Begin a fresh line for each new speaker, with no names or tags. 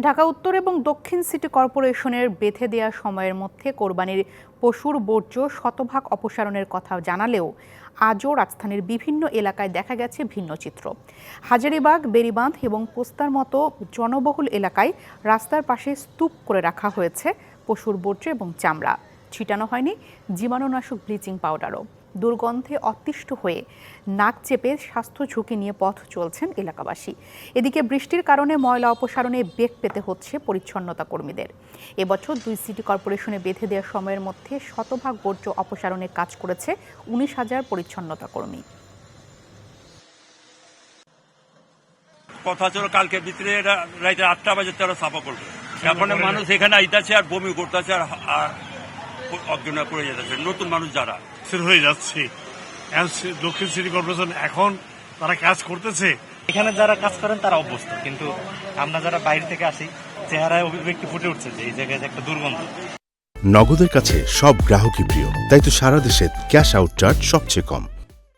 ঢাকা উত্তর এবং দক্ষিণ সিটি কর্পোরেশনের বেঁধে দেওয়া সময়ের মধ্যে কোরবানির পশুর বর্জ্য শতভাগ অপসারণের কথা জানালেও আজও রাজধানীর বিভিন্ন এলাকায় দেখা গেছে ভিন্ন চিত্র। হাজারিবাগ, বেরিবাঁধ এবং পোস্তার মতো জনবহুল এলাকায় রাস্তার পাশে স্তূপ করে রাখা হয়েছে পশুর বর্জ্য এবং চামড়া। ছিটানো হয়নি জীবাণুনাশক ব্লিচিং পাউডারও। দুর্গন্ধে অতিষ্ঠ হয়ে নাক চেপে স্বাস্থ্য ঝুঁকি নিয়ে পথ চলছেন এলাকাবাসী। এদিকে বৃষ্টির কারণে ময়লা অপসারণে বেগ পেতে হচ্ছে পরিচ্ছন্নতা কর্মীদের। এবছর দুই সিটি কর্পোরেশনে বেঁধে দেওয়ার সময়ের মধ্যে শতভাগ বর্জ্য অপসারণে কাজ করেছে উনিশ হাজার পরিচ্ছন্নতা কর্মী।
কথা ছিল কালকে ভিতরে রাইতে আটটা বাজে তারা সাফা করবে এখন মানুষ এখানে আইতাছে আর বমি করতেছে আর আর অজ্ঞান করে পড়ে যেতেছে নতুন মানুষ যারা।
স্থির হয়ে যাচ্ছে। দক্ষিণ সিটি কর্পোরেশন এখন তারা কাজ করতেছে।
এখানে যারা কাজ করেন তারা অভ্যস্ত। কিন্তু আমরা যারা বাইরে থেকে আসি চেহারায় অভিব্যক্তি ফুটে উঠছে যে এই জায়গায় একটা দুর্গন্ধ।
নগদের কাছে সব গ্রাহকই প্রিয়। তাই তো সারা দেশে ক্যাশ আউট চার্জ সবচেয়ে কম।